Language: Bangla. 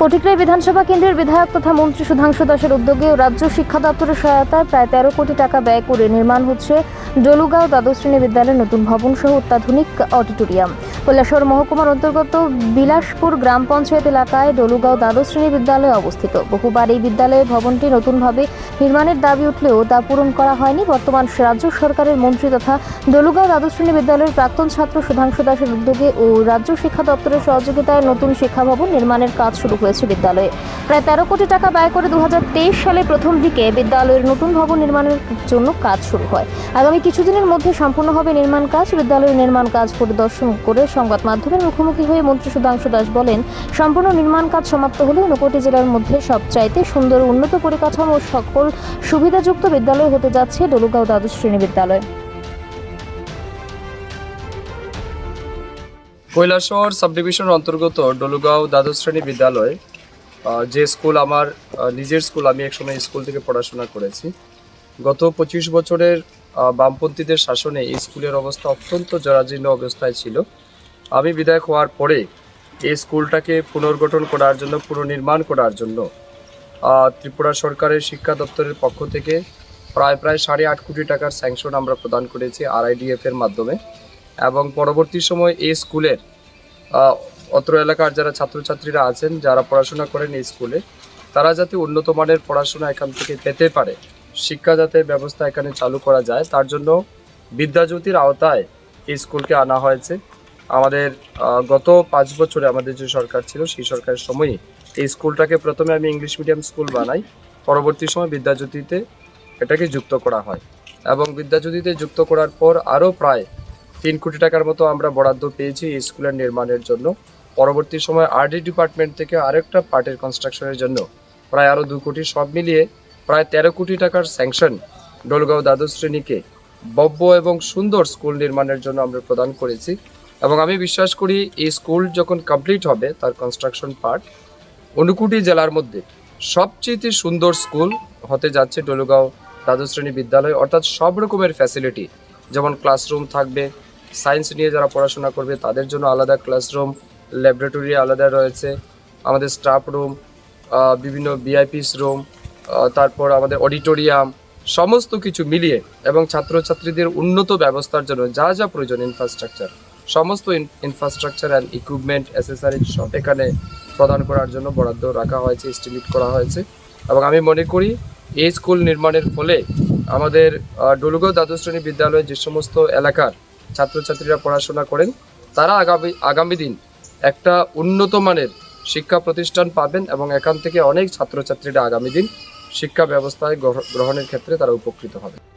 ফটিকরাই বিধানসভা কেন্দ্রের বিধায়ক তথা মন্ত্রী সুধাংশু দাসের উদ্যোগে রাজ্য শিক্ষা দপ্তরের সহায়তায় প্রায় তেরো কোটি টাকা ব্যয় করে নির্মাণ হচ্ছে ডলুগাঁও দ্বাদশ শ্রেণি বিদ্যালয়ের নতুন ভবন সহ অত্যাধুনিক অডিটোরিয়াম। কৈলাসহর মহকুমার অন্তর্গত বিলাসপুর গ্রাম পঞ্চায়েত এলাকায় ডলুগাঁও দ্বাদশ শ্রেণি বিদ্যালয় অবস্থিত। বহুবার এই বিদ্যালয়ের ভবনটি নতুনভাবে নির্মাণের দাবি উঠলেও তা পূরণ করা হয়নি। বর্তমান রাজ্য সরকারের মন্ত্রী তথা ডলুগাঁও দ্বাদশ শ্রেণি বিদ্যালয়ের প্রাক্তন ছাত্র সুধাংশু দাসের উদ্যোগে ও রাজ্য শিক্ষা দপ্তরের সহযোগিতায় নতুন শিক্ষা ভবন নির্মাণের কাজ শুরু হয়েছে বিদ্যালয়ে। প্রায় তেরো কোটি টাকা ব্যয় করে দু হাজার তেইশ সালে প্রথম দিকে বিদ্যালয়ের নতুন ভবন নির্মাণের জন্য কাজ শুরু হয়। আগামী কিছুদিনের মধ্যে সম্পূর্ণ হবে নির্মাণ কাজ। বিদ্যালয়ের নির্মাণ কাজ পরিদর্শন করে সংবাদ মাধ্যমের মুখোমুখি হয়ে মন্ত্রী সুধাংশু দাস বলেন, সম্পূর্ণ নির্মাণ কাজ সমাপ্ত হলে ঊনকোটি জেলার মধ্যে সবচাইতে সুন্দর উন্নত পরিকাঠামো সকল সুবিধাযুক্ত বিদ্যালয় হতে যাচ্ছে ডলুগাঁও দ্বাদশ শ্রেণি বিদ্যালয়। কৈলাসহর সাব ডিভিশনের অন্তর্গত ডলুগাঁও দ্বাদশ শ্রেণি বিদ্যালয় যে স্কুল আমার নিজের স্কুল, আমি একসময় স্কুল থেকে পড়াশোনা করেছি। গত পঁচিশ বছরের বামপন্থীদের শাসনে এই স্কুলের অবস্থা অত্যন্ত জরাজীর্ণ অবস্থায় ছিল। আমি বিধায়ক হওয়ার পরে এই স্কুলটাকে পুনর্গঠন করার জন্য, পুনর্নির্মাণ করার জন্য ত্রিপুরা সরকারের শিক্ষা দপ্তরের পক্ষ থেকে প্রায় প্রায় সাড়ে আট কোটি টাকার স্যাংশন আমরা প্রদান করেছি আরআইডিএফ এর মাধ্যমে। এবং পরবর্তী সময় এই স্কুলের অত্র এলাকার যারা ছাত্রছাত্রীরা আছেন, যারা পড়াশোনা করেন এই স্কুলে, তারা যাতে উন্নত মানের পড়াশোনা এখান থেকে পেতে পারে, শিক্ষা যাতে ব্যবস্থা এখানে চালু করা যায়, তার জন্য বিদ্যাজ্যোতির আওতায় এই স্কুলকে আনা হয়েছে। আমাদের গত পাঁচ বছরে আমাদের যে সরকার ছিল, সেই সরকারের সময়ই এই স্কুলটাকে প্রথমে আমি ইংলিশ মিডিয়াম স্কুল বানাই। পরবর্তী সময় বিদ্যাজ্যোতিতে এটাকে যুক্ত করা হয়। এবং বিদ্যাজ্যোতিতে যুক্ত করার পর আরও প্রায় তিন কোটি টাকার মতো আমরা বরাদ্দ পেয়েছি এই স্কুলের নির্মাণের জন্য। পরবর্তী সময় আরডি ডিপার্টমেন্ট থেকে আরেকটা পার্টের কনস্ট্রাকশনের জন্য প্রায় আরও দু কোটি সব মিলিয়ে প্রায় তেরো কোটি টাকার স্যাংশন ডোলগাঁও দ্বাদশ শ্রেণীকে ভব্য এবং সুন্দর স্কুল নির্মাণের জন্য আমরা প্রদান করেছি। এবং আমি বিশ্বাস করি এই স্কুল যখন কমপ্লিট হবে, তার কনস্ট্রাকশন পার্ট অনুকুটি জেলার মধ্যে সবচেয়ে সুন্দর স্কুল হতে যাচ্ছে ডলুগাঁও দ্বাদশ শ্রেণি বিদ্যালয়। অর্থাৎ সব রকমের ফ্যাসিলিটি যেমন ক্লাসরুম থাকবে সায়েন্স নিয়ে যারা পড়াশোনা করবে, তাদের জন্য আলাদা ক্লাসরুম ল্যাবরেটরি আলাদা রয়েছে। আমাদের স্টাফ রুম বিভিন্ন ভিআইপিস রুম তারপর আমাদের অডিটোরিয়াম সমস্ত কিছু মিলিয়ে এবং ছাত্রছাত্রীদের উন্নত ব্যবস্থার জন্য যা যা প্রয়োজন ইনফ্রাস্ট্রাকচার সমস্ত ইনফ্রাস্ট্রাকচার অ্যান্ড ইকুইপমেন্ট অ্যাসেসারিজ সব এখানে প্রদান করার জন্য বরাদ্দ রাখা হয়েছে এস্টিমেট করা হয়েছে। এবং আমি মনে করি, এই স্কুল নির্মাণের ফলে আমাদের ডলুগাঁও দ্বাদশ শ্রেণি বিদ্যালয়ে যে সমস্ত এলাকার ছাত্রছাত্রীরা পড়াশোনা করেন, তারা আগামী আগামী দিন একটা উন্নত মানের শিক্ষা প্রতিষ্ঠান পাবেন এবং এখান থেকে অনেক ছাত্রছাত্রীরা আগামী দিন শিক্ষা ব্যবস্থায় গ্রহ- গ্রহণের ক্ষেত্রে তারা উপকৃত হবে।